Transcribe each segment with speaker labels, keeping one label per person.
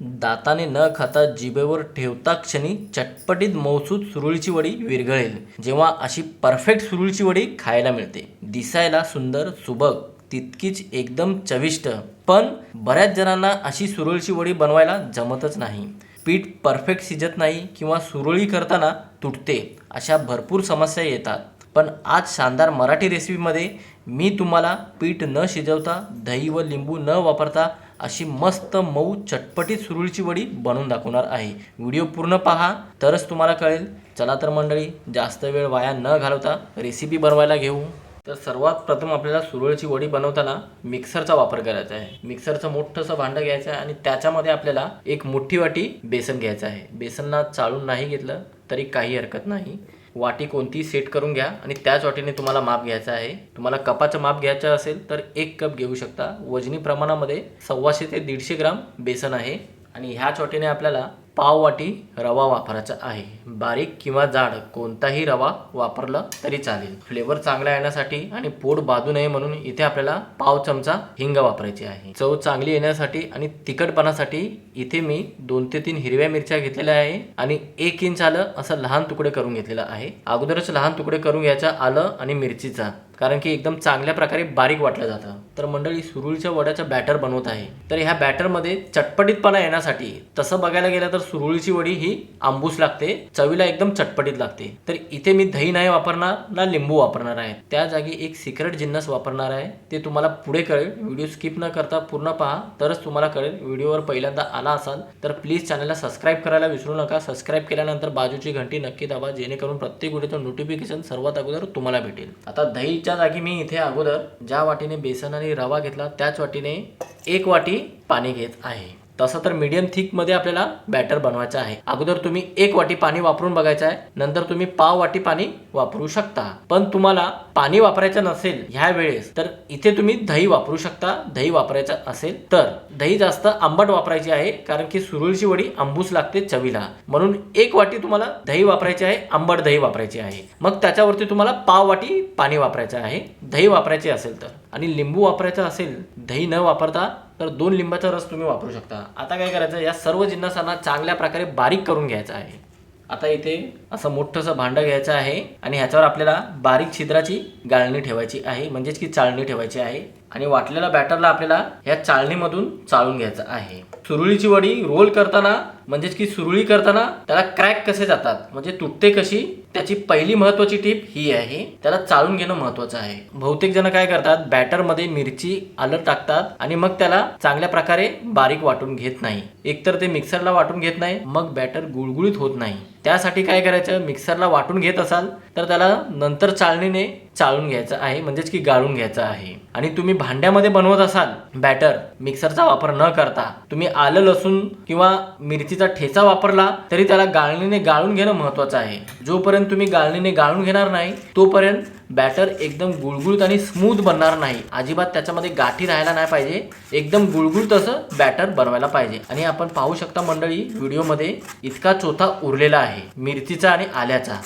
Speaker 1: दाताने न खाता जिभेवर ठेवता क्षणी चटपटीत मौसूद सुरळीची वडी विरघळेल. जेव्हा अशी परफेक्ट सुरळीची वडी खायला मिळते. दिसायला सुंदर सुबक तितकीच एकदम चविष्ट. पण बऱ्याच जणांना अशी सुरळीची वडी बनवायला जमतच नाही. पीठ परफेक्ट शिजत नाही किंवा सुरळी करताना तुटते अशा भरपूर समस्या येतात. पण आज शानदार मराठी रेसिपीमध्ये मी तुम्हाला पीठ न शिजवता दही व लिंबू न वापरता अशी मस्त मऊ चटपटीत सुरळीची वडी बनवून दाखवणार आहे. व्हिडिओ पूर्ण पहा तरच तुम्हाला कळेल. चला तर मंडळी जास्त वेळ वाया न घालवता रेसिपी बनवायला घेऊ. तर सर्वात प्रथम आपल्याला सुरळीची वडी बनवताना मिक्सरचा वापर करायचा आहे. मिक्सरचं मोठंसं भांडं घ्यायचं आहे आणि त्याच्यामध्ये आपल्याला एक मोठी वाटी बेसन घ्यायचं आहे. बेसनला चाळून नाही घेतलं तरी काही हरकत नाही. वाटी कोणती सेट करून घ्या आणि त्याच वाटीने तुम्हाला माप घ्यायचं आहे. तुम्हाला कपाचं माप घ्यायचं असेल तर एक कप घेऊ शकता. वजनी प्रमाणामध्ये सव्वाशे ते दीडशे ग्राम बेसन आहे. आणि ह्याच वाटीने आपल्याला पाव वाटी रवा वापरायचा आहे. बारीक किंवा जाड कोणताही रवा वापरला तरी चालेल. फ्लेवर चांगला येण्यासाठी आणि पोट बाजू नये म्हणून इथे आपल्याला पाव चमचा हिंग वापरायची आहे. चव चांगली येण्यासाठी आणि तिखटपणासाठी इथे मी दोन ते तीन हिरव्या मिरच्या घेतलेल्या आहे आणि एक इंच आलं असं लहान तुकडे करून घेतलेलं आहे. अगोदरच लहान तुकडे करून घ्यायचा आलं आणि मिरचीचा. कारण की एकदम चांगल्या प्रकारे बारीक वाटलं जातं. तर मंडळी सुरुळीच्या वड्याचं बॅटर बनवत आहे. तर ह्या बॅटरमध्ये चटपटीतपणा येण्यासाठी तसं बघायला गेलं तर सुरुळीची वडी ही आंबूस लागते चवीला एकदम चटपटीत लागते. तर इथे मी दही नाही वापरणार ना लिंबू वापरणार आहे. त्या जागी एक सिक्रेट जिन्नस वापरणार आहे. ते तुम्हाला पुढे कळेल. व्हिडिओ स्किप न करता पूर्ण पहा. तरच तुम्हाला कळेल. व्हिडिओवर पहिल्यांदा आला असाल तर प्लीज चॅनलला सबस्क्राईब करायला विसरू नका. सबस्क्राईब केल्यानंतर बाजूची घंटी नक्की दाबा जेणेकरून प्रत्येक व्हिडिओचं नोटिफिकेशन सर्वात अगोदर तुम्हाला भेटेल. आता दहीच्या जागी मी इथे अगोदर ज्या वाटीने बेसन आणि रवा घेतला त्याच वाटीने एक वाटी पाणी घेत आहे. तसं तर मीडियम थिकमध्ये आपल्याला बॅटर बनवायचं आहे. अगोदर तुम्ही एक वाटी पाणी वापरून बघायचं आहे नंतर तुम्ही पाव वाटी पाणी वापरू शकता. पण तुम्हाला पाणी वापरायचं नसेल ह्या वेळेस तर इथे तुम्ही दही वापरू शकता. दही वापरायचं असेल तर. दही जास्त आंबट वापरायची आहे कारण की सुरळीची वडी आंबूस लागते चवीला. म्हणून एक वाटी तुम्हाला दही वापरायची आहे आंबट दही वापरायची आहे. मग त्याच्यावरती तुम्हाला पाव वाटी पाणी वापरायचं आहे. दही वापरायचे असेल तर. आणि लिंबू वापरायचं असेल दही न वापरता तर दोन लिंबाचा रस तुम्ही वापरू शकता. आता काय करायचं या सर्व जिन्नसांना चांगल्या प्रकारे बारीक करून घ्यायचं आहे. आता इथे असं मोठंसं भांडं घ्यायचं आहे आणि ह्याच्यावर आपल्याला बारीक छिद्राची गाळणी ठेवायची आहे. म्हणजेच की चाळणी ठेवायची आहे. आणि वाटलेल्या बॅटरला आपल्याला या चाळणीमधून चाळून घ्यायचं आहे. सुरळीची वडी रोल करताना म्हणजेच की सुरळी करताना त्याला क्रॅक कसे जातात म्हणजे तुटते कशी त्याची पहिली महत्वाची टीप ही आहे. त्याला चाळून घेणं महत्वाचं आहे. बहुतेक जण काय करतात बॅटरमध्ये मिरची आलं टाकतात आणि मग त्याला चांगल्या प्रकारे बारीक वाटून घेत नाही. एकतर ते मिक्सरला वाटून घेत नाही मग बॅटर गुळगुळीत होत नाही. त्यासाठी काय करायचं मिक्सरला वाटून घेत असाल तर त्याला नंतर चाळणीने चाळून घ्यायचं आहे म्हणजेच की गाळून घ्यायचं आहे. आणि तुम्ही भांड्यामध्ये बनवत असाल बॅटर मिक्सरचा वापर न करता तुम्ही आलं लसूण किंवा मिरचीचा ठेचा वापरला तरी त्याला गाळणीने गाळून घेणं महत्वाचं आहे. जोपर्यंत तुम्ही गाळणीने गाळून घेणार नाही तोपर्यंत बॅटर एकदम गुळगुळत आणि स्मूथ बनणार नाही. अजिबात त्याच्यामध्ये गाठी राहायला नाही पाहिजे. एकदम गुळगुळत असं बॅटर बनवायला पाहिजे. आणि आपण पाहू शकता मंडळी व्हिडिओमध्ये इतका चोथा उरलेला आहे मिरचीचा आणि आल्याचा.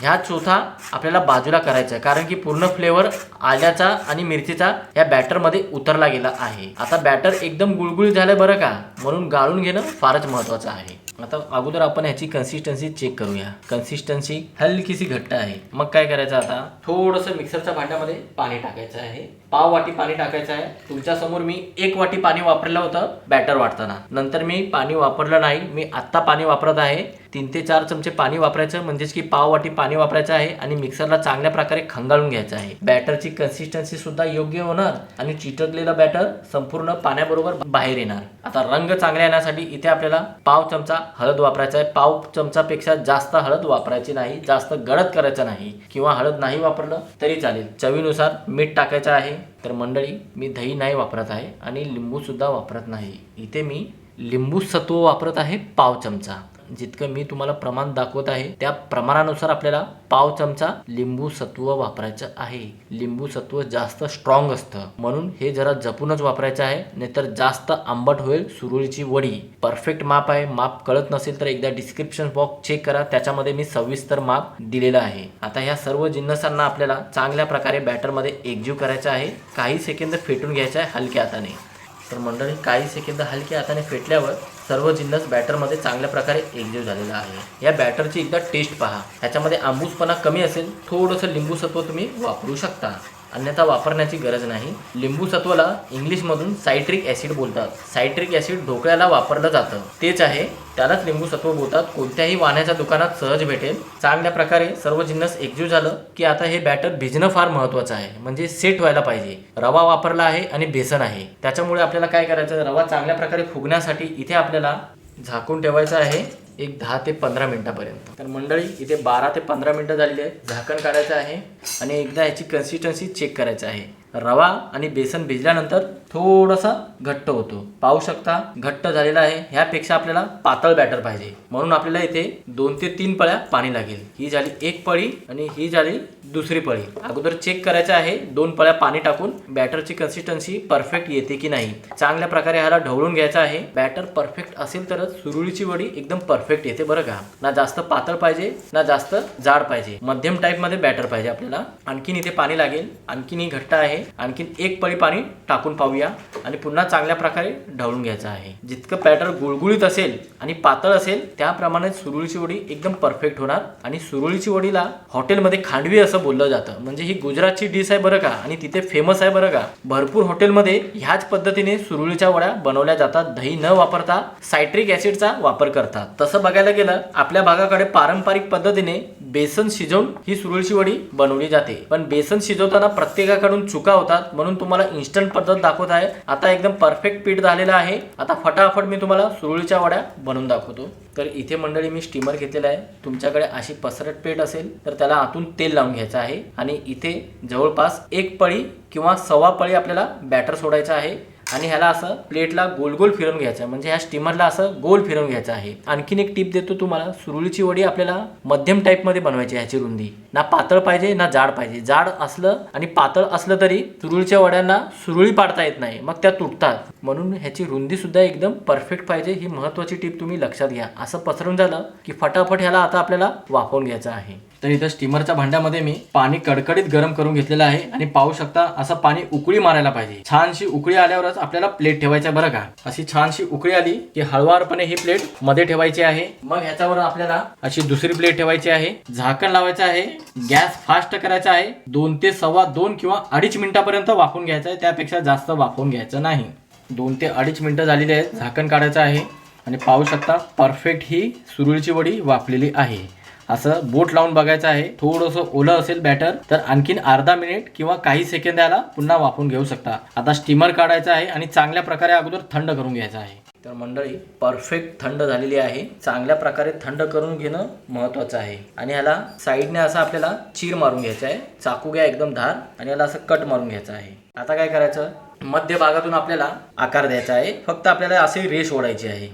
Speaker 1: ह्या चोथा आपल्याला बाजूला करायचा आहे. कारण की पूर्ण फ्लेवर आल्याचा आणि मिरचीचा या बॅटरमध्ये उतरला गेला आहे. आता बॅटर एकदम गुळगुळीत झालं बरं का? म्हणून गाळून घेणं फारच महत्त्वाचं आहे. आता अगोदर आपण ह्याची कन्सिस्टन्सी चेक करूया. कन्सिस्टन्सी हलकीशी घट्ट आहे. मग काय करायचं आता? थोडंसं मिक्सरच्या भांड्यामध्ये पाणी टाकायचं आहे. पाव वाटी पाणी टाकायचं आहे. तुमच्यासमोर मी एक वाटी पाणी वापरलं होतं बॅटर वाटताना. नंतर मी पाणी वापरलं नाही. मी आत्ता पाणी वापरत आहे. तीन ते चार चमचे पाणी वापरायचं म्हणजेच की पाव वाटी पाणी वापरायचं आहे आणि मिक्सरला चांगल्या प्रकारे खंगाळून घ्यायचं आहे. बॅटरची कन्सिस्टन्सी सुद्धा योग्य होणार आणि चिटकलेलं बॅटर संपूर्ण पाण्याबरोबर बाहेर येणार. आता रंग चांगला येण्यासाठी इथे आपल्याला पाव चमचा हळद वापरायचा आहे. पाव चमचापेक्षा जास्त हळद वापरायची नाही जास्त गडद करायचं नाही. किंवा हळद नाही वापरलं तरी चालेल. चवीनुसार मीठ टाकायचं आहे. तर मंडळी मी दही नाही वापरत आहे आणि लिंबूसुद्धा वापरत नाही. इथे मी लिंबू सत्व वापरत आहे पाव चमचा. जितकं मी तुम्हाला प्रमाण दाखवत आहे त्या प्रमाणानुसार आपल्याला पाव चमचा लिंबू सत्व वापरायचं आहे. लिंबू सत्व जास्त स्ट्रॉंग असतं. म्हणून हे जरा जपूनच वापरायचं आहे नाहीतर जास्त आंबट होईल सुरुळीची वडी. परफेक्ट माप आहे. माप कळत नसेल तर एकदा डिस्क्रिप्शन बॉक्स चेक करा. त्याच्यामध्ये मी सविस्तर माप दिलेलं आहे. आता ह्या सर्व जिन्नसांना आपल्याला चांगल्या प्रकारे बॅटरमध्ये एकजीव करायचं आहे. काही सेकंद फेटून घ्यायचं आहे हलक्या हाताने. तर मंडळी काही सेकंद हलक्या हाताने फेटल्यावर सर्व जिन्नस बॅटरमध्ये चांगल्या प्रकारे एकजीव झालेला आहे. या बॅटरची एकदा टेस्ट पहा. ह्याच्यामध्ये आंबूसपणा कमी असेल थोडंसं लिंबू सत्व तुम्ही वापरू शकता. अन्यथा वापरण्याची गरज नाही. लिंबू सत्वाला इंग्लिशमधून सायट्रिक ॲसिड बोलतात. सायट्रिक ॲसिड ढोकळ्याला वापरलं जातं. तेच आहे त्यालाच लिंबू सत्व बोलतात. कोणत्याही वाण्याच्या दुकानात सहज भेटेल. चांगल्या प्रकारे सर्व जिन्नस एकजीव झालं की आता हे बॅटर भिजणं फार महत्त्वाचं आहे. म्हणजे सेट व्हायला पाहिजे. रवा वापरला आहे आणि बेसन आहे. त्याच्यामुळे आपल्याला काय करायचं? रवा चांगल्या प्रकारे फुगण्यासाठी इथे आपल्याला झाकून ठेवायचं आहे एक दहा ते पंधरा मिनिटापर्यंत. तर मंडळी इथे बारा ते पंधरा मिनटं झालेली आहे झाकण काढायचं आहे आणि एकदा याची कन्सिस्टन्सी चेक करायचं आहे. रवा आणि बेसन भिजल्यानंतर थोडासा घट्ट होतो. पाहू शकता घट्ट झालेला आहे. ह्यापेक्षा आपल्याला पातळ बॅटर पाहिजे. म्हणून आपल्याला इथे दोन ते तीन पळ्या पाणी लागेल. ही झाली एक पळी आणि ही झाली दुसरी पळी. अगोदर चेक करायचं आहे. दोन पळ्या पाणी टाकून बॅटरची कन्सिस्टन्सी परफेक्ट येते की नाही? चांगल्या प्रकारे ह्याला ढवळून घ्यायचं आहे. बॅटर परफेक्ट असेल तरच सुरुळीची वडी एकदम परफेक्ट येते बरं का? ना जास्त पातळ पाहिजे ना जास्त जाड पाहिजे. मध्यम टाईपमध्ये बॅटर पाहिजे आपल्याला. आणखीन इथे पाणी लागेल. आणखीन ही घट्ट आहे. आणखीन एक पळी पाणी टाकून पाहूया. आणि पुन्हा चांगल्या प्रकारे ढवळून घ्यायचं आहे. जितकं बॅटर गुळगुळीत असेल आणि पातळ असेल त्याप्रमाणे सुरुळीची वडी एकदम परफेक्ट होणार आणि सुरुळीची वडीला हॉटेलमध्ये खांडवी असं बोललं जातं. म्हणजे ही गुजरातची डिश आहे बरं का आणि तिथे फेमस आहे बरं का. भरपूर हॉटेलमध्ये ह्याच पद्धतीने सुरुळीच्या वड्या बनवल्या जातात. दही न वापरता सायट्रिक ऍसिडचा वापर करतात. तसं बघायला गेलं आपल्या भागाकडे पारंपरिक पद्धतीने बेसन शिजवून ही सुरुळीची वडी बनवली जाते. पण बेसन शिजवताना प्रत्येकाकडून चुका होतात म्हणून तुम्हाला इन्स्टंट पद्धत दाखवत आहे. आता एकदम परफेक्ट पीठ झालेलं आहे. आता फटाफट मी तुम्हाला सुरळीच्या वड्या बनवून दाखवतो. तर इथे मंडळी मी स्टीमर घेतलेला आहे. तुमच्याकडे अशी पसरट पेठ असेल तर त्याला आतून तेल लावून घ्यायचं आहे. आणि इथे जवळपास एक पळी किंवा सव्वा पळी आपल्याला बॅटर सोडायचं आहे. आणि ह्याला असं प्लेटला गोल गोल फिरवून घ्यायचं म्हणजे ह्या स्टीमरला असं गोल फिरवून घ्यायचं आहे. आणखीन एक टिप देतो तुम्हाला सुरुळीची वडी आपल्याला मध्यम टाईपमध्ये बनवायची ह्याची रुंदी. ना पातळ पाहिजे ना जाड पाहिजे. जाड असलं आणि पातळ असलं तरी सुरुळीच्या वड्यांना सुरुळी पाडता येत नाही मग त्या तुटतात. म्हणून ह्याची रुंदी सुद्धा एकदम परफेक्ट पाहिजे. ही महत्वाची टीप तुम्ही लक्षात घ्या. असं पसरून झालं की फटाफट ह्याला आता आपल्याला वाफवून घ्यायचं आहे. तर इथं स्टीमरच्या भांड्यामध्ये मी पाणी कडकडीत गरम करून घेतलेलं आहे आणि पाहू शकता असं पाणी उकळी मारायला पाहिजे. छानशी उकळी आल्यावरच आपल्याला प्लेट ठेवायचा बरं का? अशी छानशी उकळी आली की हळवारपणे ही प्लेटमध्ये ठेवायची आहे. मग ह्याच्यावर आपल्याला अशी दुसरी प्लेट ठेवायची आहे. झाकण लावायचं आहे. गॅस फास्ट करायचा आहे. दोन ते सव्वा दोन किंवा अडीच मिनिटापर्यंत वाफून घ्यायचं आहे. त्यापेक्षा जास्त वाफवून घ्यायचं नाही. दोन ते अडीच मिनिटं झालेली आहेत. झाकण काढायचं आहे. आणि पाहू शकता परफेक्ट ही सुरळीची वडी वापलेली आहे. असं बोट लावून बघायचं आहे. थोडंसं ओलं असेल बॅटर तर आणखीन अर्धा मिनिट किंवा काही सेकंद याला पुन्हा वापरून घेऊ शकता. आता स्टीमर काढायचा आहे आणि चांगल्या प्रकारे अगोदर थंड करून घ्यायचं आहे. तर मंडळी परफेक्ट थंड झालेली आहे. चांगल्या प्रकारे थंड करून घेणं महत्वाचं आहे. आणि ह्याला साईडने असं आपल्याला चीर मारून घ्यायचं आहे. चाकू घ्या एकदम धार आणि याला असं कट मारून घ्यायचं आहे. आता काय करायचं? मध्य भागातून आपल्याला आकार द्यायचा आहे. फक्त आपल्याला असे रेष ओढायची आहे.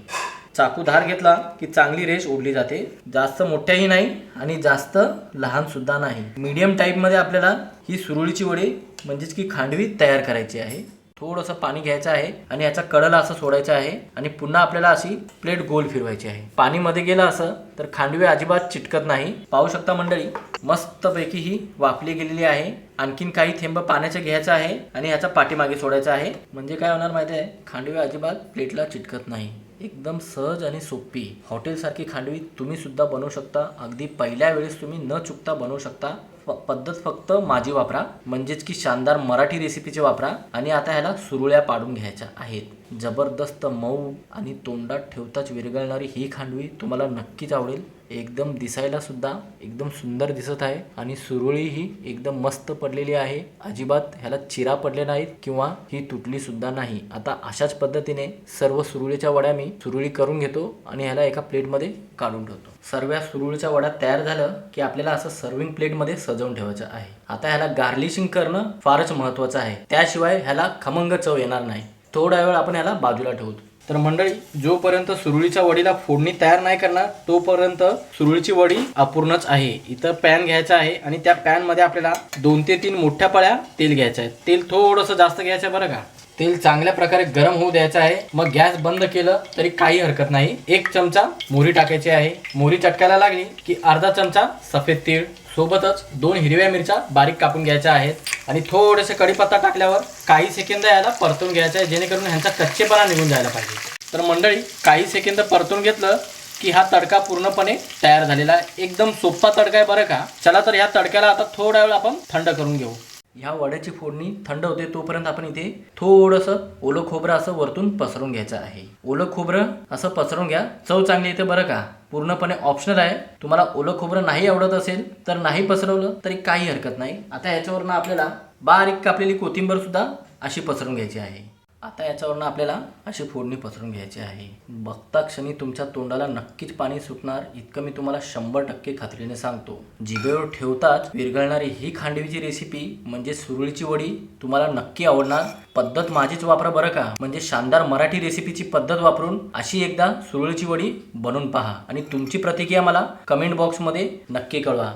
Speaker 1: चाकू धार घेतला की चांगली रेष ओढली जाते. जास्त मोठ्याही नाही आणि जास्त लहान सुद्धा नाही. मीडियम टाईपमध्ये आपल्याला ही सुरळीची वडी म्हणजेच की खांडवी तयार करायची आहे. थोडंसं पाणी घ्यायचं आहे आणि याचा कडला असं सोडायचं आहे आणि पुन्हा आपल्याला अशी प्लेट गोल फिरवायची आहे. पाणी मध्ये गेलं असं तर खांडवे अजिबात चिटकत नाही. पाहू शकता मंडळी मस्तपैकी ही वाफली गेलेली आहे. आणखीन काही थेंब पाण्याचे घ्यायचं आहे आणि ह्याचा पाठीमागे सोडायचा आहे. म्हणजे काय होणार माहिती आहे? खांडवे अजिबात प्लेटला चिटकत नाही. एकदम सहज आणि सोपी. हॉटेलसारखी खांडवी तुम्ही सुद्धा बनवू शकता. अगदी पहिल्या वेळेस तुम्ही न चुकता बनवू शकता. पद्धत फक्त माझी वापरा. म्हणजेच की शानदार मराठी रेसिपीचे वापरा. आणि आता ह्याला सुरुळ्या पाडून घ्यायच्या आहेत. जबरदस्त मऊ आणि तोंडात ठेवताच विरघळणारी ही खांडवी तुम्हाला नक्कीच आवडेल. एकदम दिसायला सुद्धा एकदम सुंदर दिसत आहे आणि सुरळी ही एकदम मस्त पडलेली आहे. अजिबात ह्याला चिरा पडले नाहीत किंवा ही तुटली सुद्धा नाही. आता अशाच पद्धतीने सर्व सुरळीच्या वड्या मी सुरळी करून घेतो आणि ह्याला एका प्लेटमध्ये काढून ठेवतो. सर्व सुरळीच्या वड्या तयार झालं की आपल्याला असं सर्विंग प्लेटमध्ये सजवून ठेवायचं आहे. आता ह्याला गार्लिशिंग करणं फारच महत्वाचं आहे. त्याशिवाय ह्याला खमंग चव येणार नाही. थोडा वेळ आपण याला बाजूला ठेवतो. तर मंडळी जोपर्यंत सुरळीच्या वडीला फोडणी तयार नाही करणार तोपर्यंत सुरळीची वडी अपूर्णच आहे. इथं पॅन घ्यायचा आहे आणि त्या पॅनमध्ये आपल्याला दोन ते तीन मोठ्या पळ्या तेल घ्यायचं आहे. तेल थोडंसं जास्त घ्यायचं आहे बरं का? तेल चांगल्या प्रकारे गरम होऊ द्यायचं आहे. मग गॅस बंद केलं तरी काही हरकत नाही. एक चमचा मोहरी टाकायची आहे. मोहरी चटकायला लागली की अर्धा चमचा सफेद तीळ सोबतच दोन हिरव्या मिरच्या बारीक कापून घ्यायच्या आहेत. आणि थोडेसे कढीपत्ता टाकल्यावर काही सेकंद याला परतून घ्यायचं आहे जेणेकरून ह्यांचा कच्चेपणा निघून जायला पाहिजे. तर मंडळी काही सेकंद परतून घेतलं की हा तडका पूर्णपणे तयार झालेला आहे. एकदम सोपा तडका आहे बरं का? चला तर ह्या तडक्याला आता थोडा वेळ आपण थंड करून घेऊ. ह्या वड्याची फोडणी थंड होते तोपर्यंत आपण इथे थोडंसं ओलं खोबरं असं वरतून पसरून घ्यायचं आहे. ओलं खोबरं असं पसरून घ्या. चव चांगली येते बरं का? पूर्णपणे ऑप्शनल आहे. तुम्हाला ओलं खोबरं नाही आवडत असेल तर नाही पसरवलं तरी काही हरकत नाही. आता याच्यावरनं आपल्याला बारीक कापलेली कोथिंबीर सुद्धा अशी पसरून घ्यायची आहे. आता याच्यावरनं आपल्याला अशी फोडणी पसरून घ्यायची आहे. बघता क्षणी तुमच्या तोंडाला नक्कीच पाणी सुटणार. इतकं मी तुम्हाला शंभर टक्के खात्रीने सांगतो. जिभेवर ठेवताच विरघळणारी ही खांडवीची रेसिपी म्हणजे सुरळीची वडी तुम्हाला नक्की आवडणार. पद्धत माझीच वापरा बरं का. म्हणजे शानदार मराठी रेसिपीची पद्धत वापरून अशी एकदा सुरळीची वडी बनवून पहा. आणि तुमची प्रतिक्रिया मला कमेंट बॉक्समध्ये नक्की कळवा.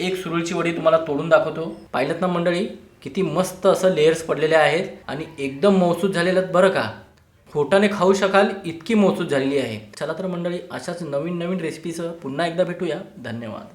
Speaker 1: एक सुरळीची वडी तुम्हाला तोडून दाखवतो. पाहिलं ना मंडळी किती मस्त असं लेयर्स पडलेले आहेत आणि एकदम मौसूद झालेलं बरं का. खोटाने खाऊ शकाल इतकी मौसूद झालेली आहे. चला तर मंडळी अशाच नवीन नवीन रेसिपीसह पुन्हा एकदा भेटूया. धन्यवाद.